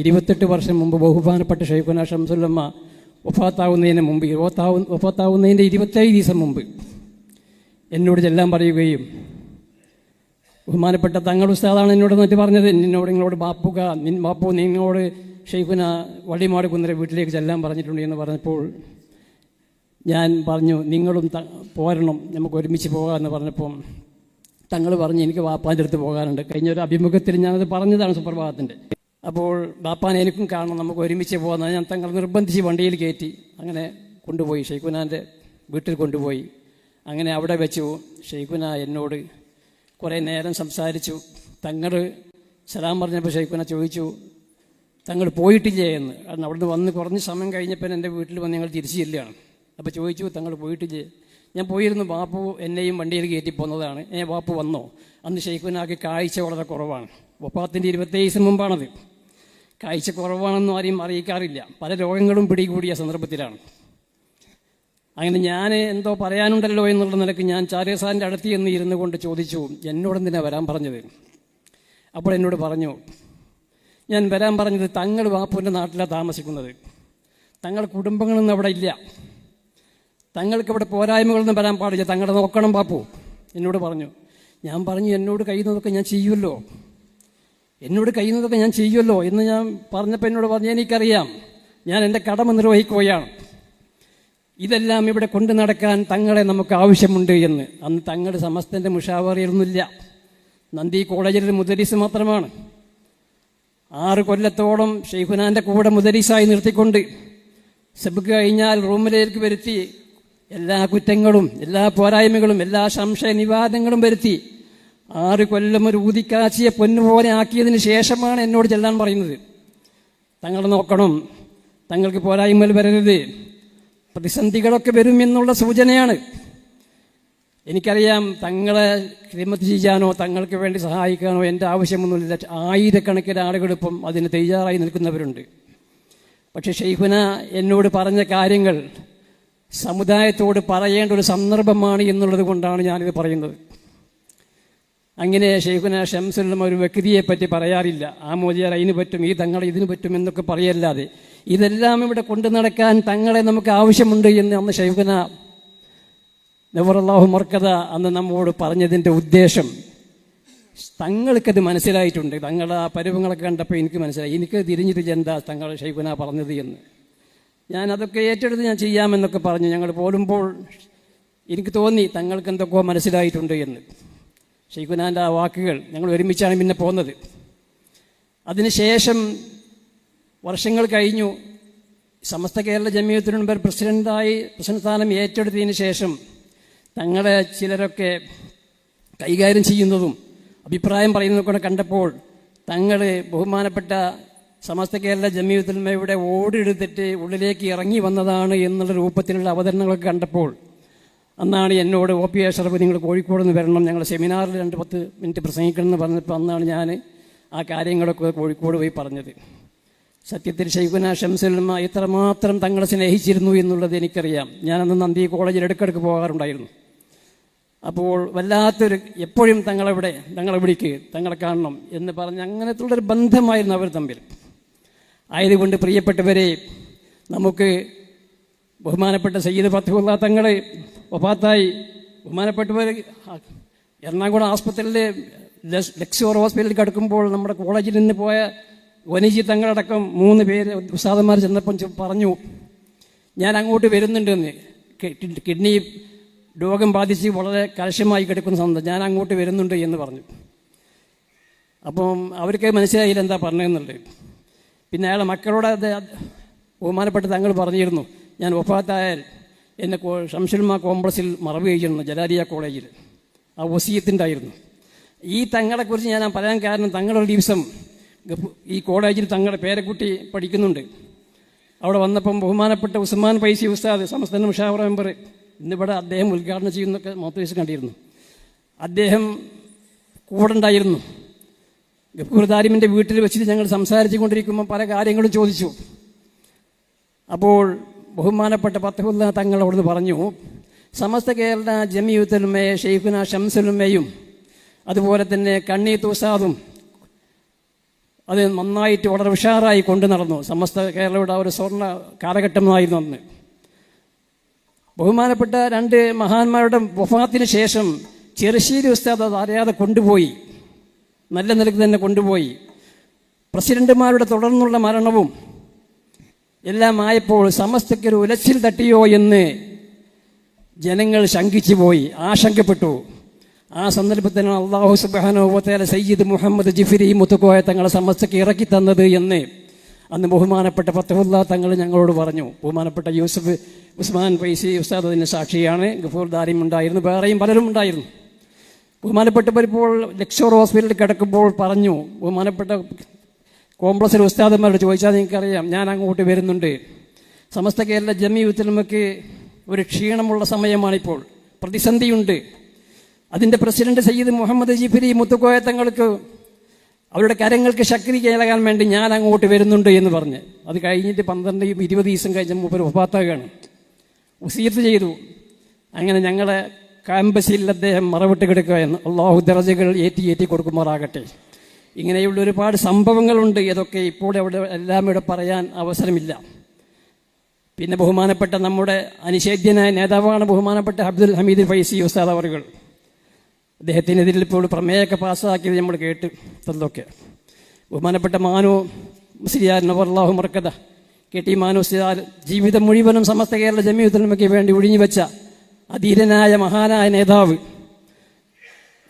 ഇരുപത്തെട്ട് വർഷം മുമ്പ് ബഹുമാനപ്പെട്ട ഷെയ്ഖുന ഷംസുല്ലമ്മ ഒഫാത്താവുന്നതിന് മുമ്പ് ഒഫാത്താവു ഒഫാത്താവുന്നതിന്റെ ഇരുപത്തേഴ് ദിവസം മുമ്പ് എന്നോട് ചെല്ലാൻ പറയുകയും ബഹുമാനപ്പെട്ട തങ്ങൾ ഉസ്താദാണ് എന്നോട് എന്നിട്ട് പറഞ്ഞത് നിന്നോട് നിങ്ങളോട് ബാപ്പുക നിൻ ബാപ്പു നിങ്ങളോട് ഷെയ്ഖുന വള്ളിമാട് കുന്നര വീട്ടിലേക്ക് ചെല്ലാൻ പറഞ്ഞിട്ടുണ്ട് എന്ന് പറഞ്ഞപ്പോൾ ഞാൻ പറഞ്ഞു നിങ്ങളും പോരണം നമുക്ക് ഒരുമിച്ച് പോകാമെന്ന് പറഞ്ഞപ്പം തങ്ങൾ പറഞ്ഞ് എനിക്ക് വാപ്പാന്റെ അടുത്ത് പോകാനുണ്ട്. കഴിഞ്ഞ ഒരു അഭിമുഖത്തിൽ ഞാനത് പറഞ്ഞതാണ് സുപ്രഭാതത്തിന്റെ. അപ്പോൾ ബാപ്പാനെ എനിക്കും കാണണം നമുക്ക് ഒരുമിച്ച് പോകാമെന്ന് ഞാൻ തങ്ങൾ നിർബന്ധിച്ച് വണ്ടിയിൽ കയറ്റി അങ്ങനെ കൊണ്ടുപോയി. ഷെയ്ഖുനാന്റെ വീട്ടിൽ കൊണ്ടുപോയി. അങ്ങനെ അവിടെ വെച്ചു. ഷെയ്ഖുന എന്നോട് കുറേ നേരം സംസാരിച്ചു. തങ്ങൾ സലാം പറഞ്ഞപ്പോൾ ഷെയ്ഖുന ചോദിച്ചു തങ്ങൾ പോയിട്ടില്ലേ എന്ന്? കാരണം അവിടുന്ന് വന്ന് കുറഞ്ഞ സമയം കഴിഞ്ഞപ്പോൾ എന്റെ വീട്ടിൽ വന്ന് ഞങ്ങൾ തിരിച്ചു ചെല്ലുകയാണ്. അപ്പോൾ ചോദിച്ചു തങ്ങൾ പോയിട്ടില്ലേ? ഞാൻ പോയിരുന്നു. ബാപ്പു എന്നെയും വണ്ടിയിൽ കയറ്റി പോകുന്നതാണ് ഏ ബാപ്പു വന്നോ? അന്ന് ഷെയ്ഖുനാക്ക് കാഴ്ച വളരെ കുറവാണ്. ഒപ്പാത്തിന്റെ ഇരുപത്തേഴ് ദിവസം മുമ്പാണത്. കാഴ്ച കുറവാണെന്നും ആരെയും അറിയിക്കാറില്ല. പല രോഗങ്ങളും പിടികൂടിയ സന്ദർഭത്തിലാണ്. അങ്ങനെ ഞാൻ എന്തോ പറയാനുണ്ടല്ലോ എന്നുള്ള നിലയ്ക്ക് ഞാൻ ചാരിയസാറിന്റെ അടുത്ത് എന്ന് ഇരുന്നു കൊണ്ട് ചോദിച്ചു എന്നോട് എന്തിനാ വരാൻ പറഞ്ഞത്? അപ്പോൾ എന്നോട് പറഞ്ഞു ഞാൻ വരാൻ പറഞ്ഞത് തങ്ങൾ വാപ്പുവിന്റെ നാട്ടിലാണ് താമസിക്കുന്നത്. തങ്ങൾ കുടുംബങ്ങളൊന്നും അവിടെ ഇല്ല. തങ്ങൾക്ക് ഇവിടെ പോരായ്മകളൊന്നും വരാൻ പാടില്ല. തങ്ങളെ നോക്കണം ബാപ്പു. എന്നോട് പറഞ്ഞു ഞാൻ പറഞ്ഞു എന്നോട് കഴിയുന്നതൊക്കെ ഞാൻ ചെയ്യുമല്ലോ എന്നോട് കഴിയുന്നതൊക്കെ ഞാൻ ചെയ്യുമല്ലോ എന്ന് ഞാൻ പറഞ്ഞപ്പോൾ എന്നോട് പറഞ്ഞു എനിക്കറിയാം. ഞാൻ എന്റെ കടമ നിർവഹിക്കുകയാണ്. ഇതെല്ലാം ഇവിടെ കൊണ്ടു നടക്കാൻ തങ്ങളെ നമുക്ക് ആവശ്യമുണ്ട് എന്ന്. അന്ന് തങ്ങൾ സമസ്തന്റെ മുഷാവറിയൊന്നുമില്ല നന്ദി കോളേജിൽ മുദരീസ് മാത്രമാണ്. ആറ് കൊല്ലത്തോളം ഷെയ്ഖുനാന്റെ കൂടെ മുദരീസായി നിർത്തിക്കൊണ്ട് സബ് കഴിഞ്ഞാൽ റൂമിലേക്ക് വരുത്തി എല്ലാ കുറ്റങ്ങളും എല്ലാ പോരായ്മകളും എല്ലാ സംശയ നിവാദങ്ങളും വരുത്തി ആറ് കൊല്ലം ഒരു ഊതിക്കാച്ചിയെ പൊന്നുപോലെ ആക്കിയതിന് ശേഷമാണ് എന്നോട് ചെല്ലാൻ പറയുന്നത്. തങ്ങൾ നോക്കണം. തങ്ങൾക്ക് പോരായ്മൽ വരരുത്. പ്രതിസന്ധികളൊക്കെ വരും എന്നുള്ള സൂചനയാണ്. എനിക്കറിയാം തങ്ങളെ ഹിമത്ത് ചെയ്യാനോ തങ്ങൾക്ക് വേണ്ടി സഹായിക്കാനോ എന്റെ ആവശ്യമൊന്നുമില്ല. ആയിരക്കണക്കിന് ആളുകളിപ്പം അതിന് തയ്യാറായി നിൽക്കുന്നവരുണ്ട്. പക്ഷെ ഷെയ്ഖുന എന്നോട് പറഞ്ഞ കാര്യങ്ങൾ സമുദായത്തോട് പറയേണ്ട ഒരു സന്ദർഭമാണ് എന്നുള്ളത് കൊണ്ടാണ് ഞാനിത് പറയുന്നത്. അങ്ങനെ ഷെയ്ഖുന ഷംസുല്ലം ഒരു വ്യക്തിയെ പറ്റി പറയാറില്ല. ആ മോദിയാർ അതിന് പറ്റും ഈ തങ്ങളെ ഇതിന് പറ്റും എന്നൊക്കെ പറയല്ലാതെ. ഇതെല്ലാം ഇവിടെ കൊണ്ടു നടക്കാൻ തങ്ങളെ നമുക്ക് ആവശ്യമുണ്ട് എന്ന് അന്ന് ഷെയ്ഖുന നവറല്ലാഹു മർക്കത അന്ന് നമ്മോട് പറഞ്ഞതിന്റെ ഉദ്ദേശം. തങ്ങൾക്കത് മനസ്സിലായിട്ടുണ്ട്. തങ്ങൾ ആ പരുവങ്ങളൊക്കെ കണ്ടപ്പോൾ എനിക്ക് മനസ്സിലായി. എനിക്ക് തിരിഞ്ഞിട്ട് എന്താ തങ്ങൾ ഷെയ്ഖുന പറഞ്ഞത് എന്ന്. ഞാൻ അതൊക്കെ ഏറ്റെടുത്ത് ഞാൻ ചെയ്യാമെന്നൊക്കെ പറഞ്ഞു. ഞങ്ങൾ പോലുമ്പോൾ എനിക്ക് തോന്നി തങ്ങൾക്ക് എന്തൊക്കെയോ മനസ്സിലായിട്ടുണ്ട് എന്ന്. ഷെയ്ഖുനാന്റെ ആ വാക്കുകൾ ഞങ്ങൾ ഒരുമിച്ചാണ് പിന്നെ പോകുന്നത്. അതിനുശേഷം വർഷങ്ങൾ കഴിഞ്ഞു. സമസ്ത കേരള ജമീയത്തിനുമ്പർ മുമ്പ് പ്രസിഡന്റായി പ്രസിഡന്റ് സ്ഥാനം ഏറ്റെടുത്തതിന് ശേഷം തങ്ങളെ ചിലരൊക്കെ കൈകാര്യം ചെയ്യുന്നതും അഭിപ്രായം പറയുന്നതൊക്കെ കണ്ടപ്പോൾ തങ്ങൾ ബഹുമാനപ്പെട്ട സമസ്ത കേരള ജമിയത്തുൽമയുടെ ഓടിയെടുത്തിട്ട് ഉള്ളിലേക്ക് ഇറങ്ങി വന്നതാണ് എന്നുള്ള രൂപത്തിലുള്ള അവതരണങ്ങളൊക്കെ കണ്ടപ്പോൾ അന്നാണ് എന്നോട് ഒ പി അഷറഫ് നിങ്ങൾ കോഴിക്കോട് നിന്ന് വരണം. ഞങ്ങൾ സെമിനാറിൽ രണ്ട് പത്ത് മിനിറ്റ് പ്രസംഗിക്കണം എന്ന് പറഞ്ഞപ്പോൾ അന്നാണ് ഞാൻ ആ കാര്യങ്ങളൊക്കെ കോഴിക്കോട് പോയി പറഞ്ഞത്. സത്യത്തിൽ ഷെയ്ഖുന ഷംസുലമ്മ എത്രമാത്രം തങ്ങളെ സ്നേഹിച്ചിരുന്നു എന്നുള്ളത് എനിക്കറിയാം. ഞാനന്ന് നന്ദി കോളേജിൽ ഇടയ്ക്കിടയ്ക്ക് പോകാറുണ്ടായിരുന്നു. അപ്പോൾ വല്ലാത്തൊരു എപ്പോഴും തങ്ങളെവിടെ തങ്ങളെ വിളിക്ക് തങ്ങളെ കാണണം എന്ന് പറഞ്ഞ് അങ്ങനത്തുള്ളൊരു ബന്ധമായിരുന്നു അവർ തമ്മിൽ. ആയതുകൊണ്ട് പ്രിയപ്പെട്ടവരെ നമുക്ക് ബഹുമാനപ്പെട്ട സയ്യിദ് ഫത്തുള്ള തങ്ങൾ ഒപ്പാത്തായി ബഹുമാനപ്പെട്ടവർ എറണാകുളം ആസ്പത്രിയിലെ ലക്സോർ ഹോസ്പിറ്റലിൽ കിടക്കുമ്പോൾ നമ്മുടെ കോളേജിൽ നിന്ന് പോയ വനിജി തങ്ങളടക്കം മൂന്ന് പേര് ഉസ്താദന്മാർ ചെന്നപ്പം പറഞ്ഞു ഞാൻ അങ്ങോട്ട് വരുന്നുണ്ടെന്ന്. കിഡ്നി രോഗം ബാധിച്ച് വളരെ കലശമായി കിടക്കുന്ന സന്ദർഭം ഞാൻ അങ്ങോട്ട് വരുന്നുണ്ട് എന്ന് പറഞ്ഞു. അപ്പം അവർക്ക് മനസ്സിലായില്ല എന്താ പറഞ്ഞതെന്നുള്ളത് പിന്നെ അയാളെ മക്കളോട് ബഹുമാനപ്പെട്ട തങ്ങൾ പറഞ്ഞിരുന്നു ഞാൻ വഫാത്തായാൽ എന്നെ ഷംസുൽമ കോംപ്ലക്സിൽ മറവ് ചെയ്തിരുന്നു ജലാലിയ കോളേജിൽ. ആ വസീയത്തിന്റെയായിരുന്നു ഈ തങ്ങളെക്കുറിച്ച് ഞാൻ പറയാൻ കാരണം തങ്ങളൊരു ദിവസം ഈ കോളേജിൽ തങ്ങളുടെ പേരക്കുട്ടി പഠിക്കുന്നുണ്ട്. അവിടെ വന്നപ്പം ബഹുമാനപ്പെട്ട ഉസ്മാൻ പൈസി ഉസ്താദ് സംസ്ഥാന മുഷാവറ മെമ്പർ ഇന്നിവിടെ അദ്ദേഹം ഉദ്ഘാടനം ചെയ്യുന്നൊക്കെ മോത്തീസ് കണ്ടിരുന്നു. അദ്ദേഹം കൂടെ ഉണ്ടായിരുന്നു. ഗഫൂർ വീട്ടിൽ വെച്ചിട്ട് ഞങ്ങൾ സംസാരിച്ചു കൊണ്ടിരിക്കുമ്പോൾ പല കാര്യങ്ങളും ചോദിച്ചു. അപ്പോൾ ബഹുമാനപ്പെട്ട പത്തഹുല്ല തങ്ങൾ അവിടുന്ന് പറഞ്ഞു സമസ്ത കേരള ജമിയുത്തലുമയെ ഷെയ്ഖുന ഷംസുലുമയും അതുപോലെ തന്നെ കണ്ണി തുസാദും അത് നന്നായിട്ട് വളരെ ഉഷാറായി കൊണ്ടു നടന്നു. സമസ്ത കേരളയുടെ ഒരു സ്വർണ കാലഘട്ടമായിരുന്നു അന്ന്. ബഹുമാനപ്പെട്ട രണ്ട് മഹാന്മാരുടെ വഫാത്തിന് ശേഷം ചെറുശ്ശേരി ഉസ്താദ് അത് അറിയാതെ കൊണ്ടുപോയി. നല്ല നിലയ്ക്ക് തന്നെ കൊണ്ടുപോയി. പ്രസിഡന്റുമാരുടെ തുടർന്നുള്ള മരണവും എല്ലാം ആയപ്പോൾ സമസ്തയ്ക്കൊരു ഉലച്ചിൽ തട്ടിയോ എന്ന് ജനങ്ങൾ ശങ്കിച്ചു പോയി ആശങ്കപ്പെട്ടു. ആ സന്ദർഭത്തിന് അള്ളാഹു സുബാനോത്തേല സയ്യിദ് മുഹമ്മദ് ജിഫിരി മുത്തുക്കോയ തങ്ങളെ സമസ്തയ്ക്ക് ഇറക്കി തന്നത് എന്ന് അന്ന് ബഹുമാനപ്പെട്ട ഫത്തഹുല്ല തങ്ങൾ ഞങ്ങളോട് പറഞ്ഞു. ബഹുമാനപ്പെട്ട യൂസഫ് ഉസ്മാൻ ഫൈസി ഉസ്താദ് അതിന്റെ സാക്ഷിയാണ്. ഗഫൂർ ദാരിയും ഉണ്ടായിരുന്നു വേറെയും പലരും ഉണ്ടായിരുന്നു. ബഹുമാനപ്പെട്ടവരിപ്പോൾ ലക്ഷോർ ഹോസ്പിറ്റലിൽ കിടക്കുമ്പോൾ പറഞ്ഞു ബഹുമാനപ്പെട്ട കോംപ്ലക്സിൽ ഉസ്താദന്മാരോട് ചോദിച്ചാൽ നിങ്ങൾക്കറിയാം ഞാൻ അങ്ങോട്ട് വരുന്നുണ്ട്. സമസ്ത കേരള ജമിയുത്തിൽ നമുക്ക് ഒരു ക്ഷീണമുള്ള സമയമാണിപ്പോൾ. പ്രതിസന്ധിയുണ്ട്. അതിന്റെ പ്രസിഡന്റ് സയ്യിദ് മുഹമ്മദ് ജിഫിരി മുത്തുക്കോയ തങ്ങൾക്ക് അവരുടെ കരങ്ങൾക്ക് ശക്തി കേൾക്കാൻ വേണ്ടി ഞാൻ അങ്ങോട്ട് വരുന്നുണ്ട് എന്ന് പറഞ്ഞ്. അത് കഴിഞ്ഞിട്ട് പന്ത്രണ്ട് ഇരുപത് ദിവസം കഴിഞ്ഞ മൂപ്പർ ഒപ്പാത്താകാണ് ഉസീത്ത് ചെയ്തു. അങ്ങനെ ഞങ്ങളെ ക്യാമ്പസിൽ അദ്ദേഹം മറവിട്ട് കിടക്കുകയെന്ന് അള്ളാഹു ദറജകൾ ഏറ്റി ഏറ്റി കൊടുക്കുമാറാകട്ടെ. ഇങ്ങനെയുള്ള ഒരുപാട് സംഭവങ്ങളുണ്ട്. ഇതൊക്കെ ഇപ്പോൾ അവിടെ എല്ലാം ഇവിടെ പറയാൻ അവസരമില്ല. പിന്നെ ബഹുമാനപ്പെട്ട നമ്മുടെ അനിഷേധ്യനായ നേതാവാണ് ബഹുമാനപ്പെട്ട അബ്ദുൽ ഹമീദ് ഫൈസി ഉസ്താദ് അവറുകൾ അദ്ദേഹത്തിനെതിരിൽ ഇപ്പോൾ പ്രമേയമൊക്കെ പാസ്സാക്കിയത് നമ്മൾ കേട്ട് തന്നൊക്കെ ബഹുമാനപ്പെട്ട മാനു മുസ്ലിയാർ നവർലാഹു മറക്കത കെ ടി മാനു സിയാർ ജീവിതം മുഴുവനും സമസ്ത കേരള ജമീയത്തിനുമൊക്കെ വേണ്ടി ഒഴിഞ്ഞു വെച്ച അധീരനായ മഹാനായ നേതാവ്.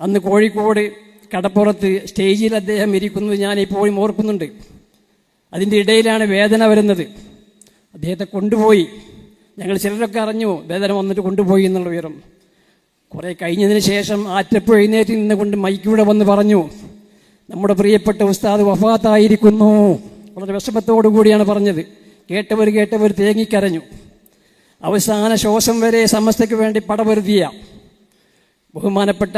അന്ന് കോഴിക്കോട് കടപ്പുറത്ത് സ്റ്റേജിൽ അദ്ദേഹം ഇരിക്കുന്നത് ഞാൻ ഇപ്പോഴും ഓർക്കുന്നുണ്ട്. അതിന്റെ ഇടയിലാണ് വേദന വരുന്നത്. അദ്ദേഹത്തെ കൊണ്ടുപോയി. ഞങ്ങൾ ചിലരൊക്കെ അറിഞ്ഞു വേദന വന്നിട്ട് കൊണ്ടുപോയി എന്നുള്ള വിവരം. കുറേ കഴിഞ്ഞതിന് ശേഷം ആറ്റപ്പ് എഴുന്നേറ്റ് നിന്നുകൊണ്ട് മൈക്കൂടെ വന്ന് പറഞ്ഞു നമ്മുടെ പ്രിയപ്പെട്ട ഉസ്താദ് വഫാത്തായിരിക്കുന്നു. വളരെ വിഷമത്തോടു കൂടിയാണ് പറഞ്ഞത്. കേട്ടവർ കേട്ടവർ തേങ്ങിക്കരഞ്ഞു. അവസാന ശ്വാസം വരെ സമസ്തയ്ക്ക് വേണ്ടി പടപൊരുതിയ ബഹുമാനപ്പെട്ട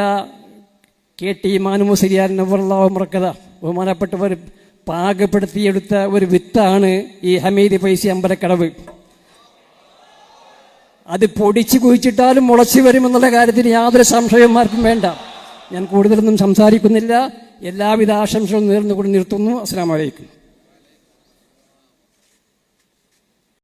കെ ടി മാനുമുസരിയാൻ നവർലാവമറക്കഥ മുറക്കഥ. ബഹുമാനപ്പെട്ടവർ പാകപ്പെടുത്തിയെടുത്ത ഒരു വിത്താണ് ഈ ഹമീദ് പൈസ അമ്പലക്കടവ്. അത് പൊടിച്ചു കുഴിച്ചിട്ടാലും മുളച്ചു വരുമെന്നുള്ള കാര്യത്തിന് യാതൊരു സംശയന്മാർക്കും വേണ്ട. ഞാൻ കൂടുതലൊന്നും സംസാരിക്കുന്നില്ല. എല്ലാവിധ ആശംസകളും നേർന്നുകൊണ്ട് നിർത്തുന്നു. അസ്സാം വലൈക്കും